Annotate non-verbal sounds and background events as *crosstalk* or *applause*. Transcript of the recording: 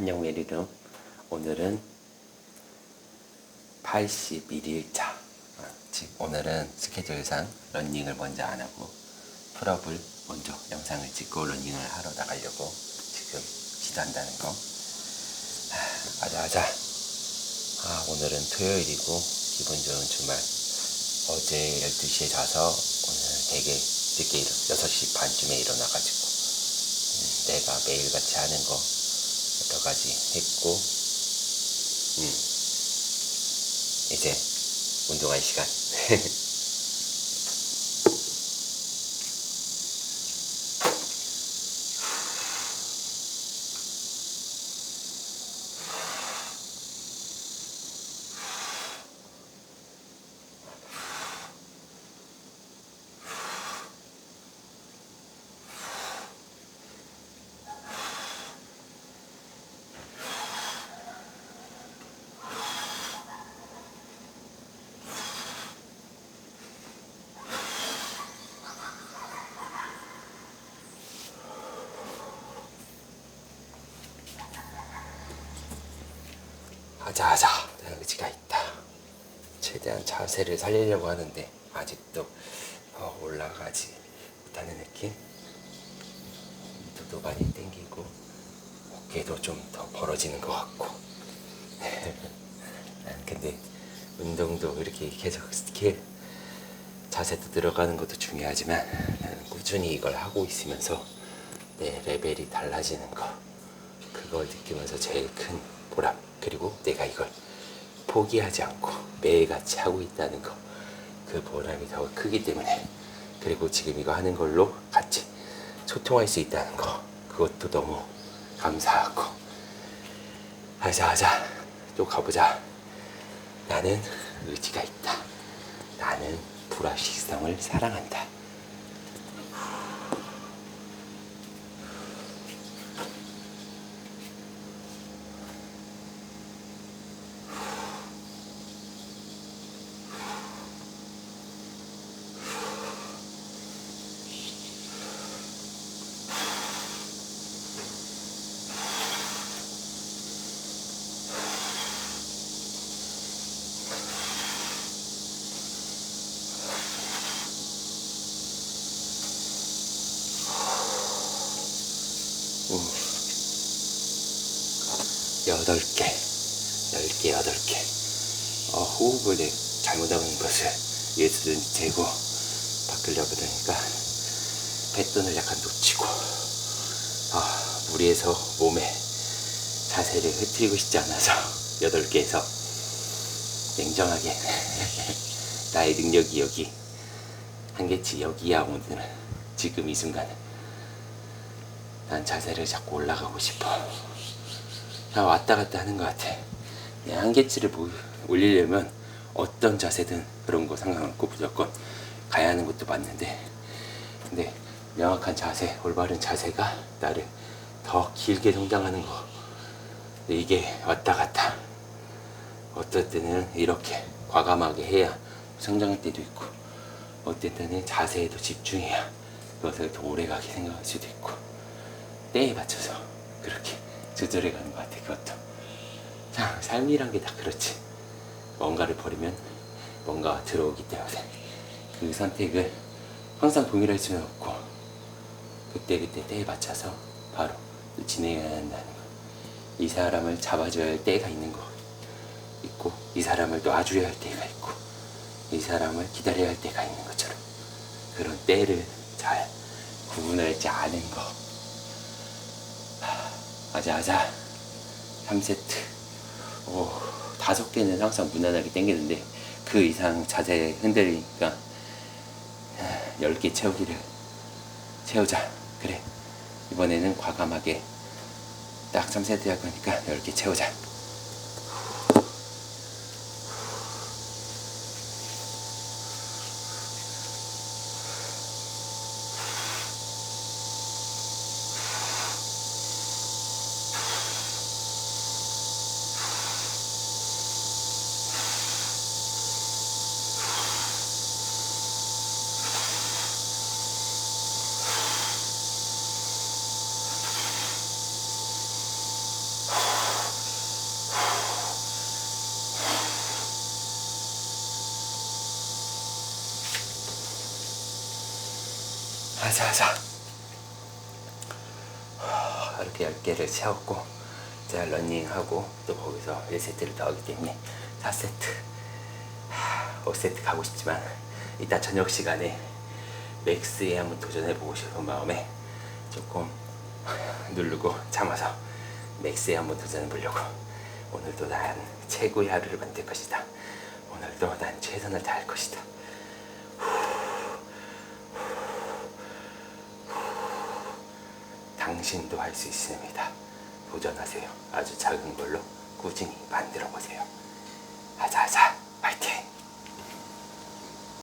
안녕 메리름. 오늘은 81일차. 지금 오늘은 스케줄상 런닝을 먼저 안 하고 풀업을 먼저 영상을 찍고 런닝을 하러 나가려고 지금 시도한다는 거. 아, 아자 아자. 아 오늘은 토요일이고 기분 좋은 주말. 어제 12시에 자서 오늘 되게 늦게 일어 6시 반쯤에 일어나가지고 음, 내가 매일같이 하는 거 여러 가지 했고 음, 이제 운동할 시간 *laughs* 하자 하자. 의지가 있다. 최대한 자세를 살리려고 하는데 아직도 어, 올라가지 못하는 느낌? 눈도 많이 땡기고 어깨도 좀 더 벌어지는 것 같고. 난 *laughs* 근데 운동도 이렇게 계속 스킬 자세도 들어가는 것도 중요하지만 꾸준히 이걸 하고 있으면서 내 레벨이 달라지는 거 그걸 느끼면서 제일 큰 보람 그리고 내가 이걸 포기하지 않고 매일같이 하고 있다는 거 그 보람이 더 크기 때문에. 그리고 지금 이거 하는 걸로 같이 소통할 수 있다는 거 그것도 너무 감사하고. 하자 하자. 또 가보자. 나는 의지가 있다. 나는 불확실성을 사랑한다 여덟 개, 열 개, 여덟 개. 어, 호흡을 내 잘못하는 것을 예수든 재고 바꾸려고 그러니까 뱃돈을 약간 놓치고 아, 무리해서 몸에 자세를 흐트리고 싶지 않아서 여덟 개에서 냉정하게 *laughs* 나의 능력이 여기 한계치 여기야 오늘은 지금 이 순간은 난 자세를 잡고 올라가고 싶어. 다 왔다 갔다 하는 것 같아. 내 한계치를 보- 올리려면 어떤 자세든 그런 거 상관없고 무조건 가야 하는 것도 맞는데 근데 명확한 자세, 올바른 자세가 나를 더 길게 성장하는 거. 이게 왔다 갔다. 어떨 때는 이렇게 과감하게 해야 성장할 때도 있고 어떨 때는 자세에도 집중해야 그것을 더 오래가게 생각할 수도 있고 때에 맞춰서 그렇게 조절해 가는 것 같아 그것도. 참 삶이란 게 다 그렇지. 뭔가를 버리면 뭔가가 들어오기 때문에. 그 선택을 항상 동일할 수는 없고 그때그때 때에 맞춰서 바로 또 진행해야 한다는 거이 사람을 잡아줘야 할 때가 있는 거 있고 이 사람을 놔줘야 할 때가 있고 이 사람을 기다려야 할 때가 있는 것처럼 그런 때를 잘 구분하지 않은 거 아자 아자. 3세트. 오 다섯 개는 항상 무난하게 땡기는데 그 이상 자세 흔들리니까 10개 채우기를 채우자. 그래. 이번에는 과감하게 딱 3세트 할 거니까 10개 채우자 하자 이렇게 10개를 채웠고 제가 러닝하고 또 거기서 1세트를 더 하기 때문에 4세트. 5세트 가고 싶지만 이따 저녁 시간에 맥스에 한번 도전해보고 싶은 마음에 조금 누르고 참아서 맥스에 한번 도전해보려고 오늘도 난 최고의 하루를 만들 것이다. 오늘도 난 최선을 다할 것이다 당신도 할 수 있습니다. 도전하세요. 아주 작은 걸로 꾸준히 만들어 보세요. 하자 하자.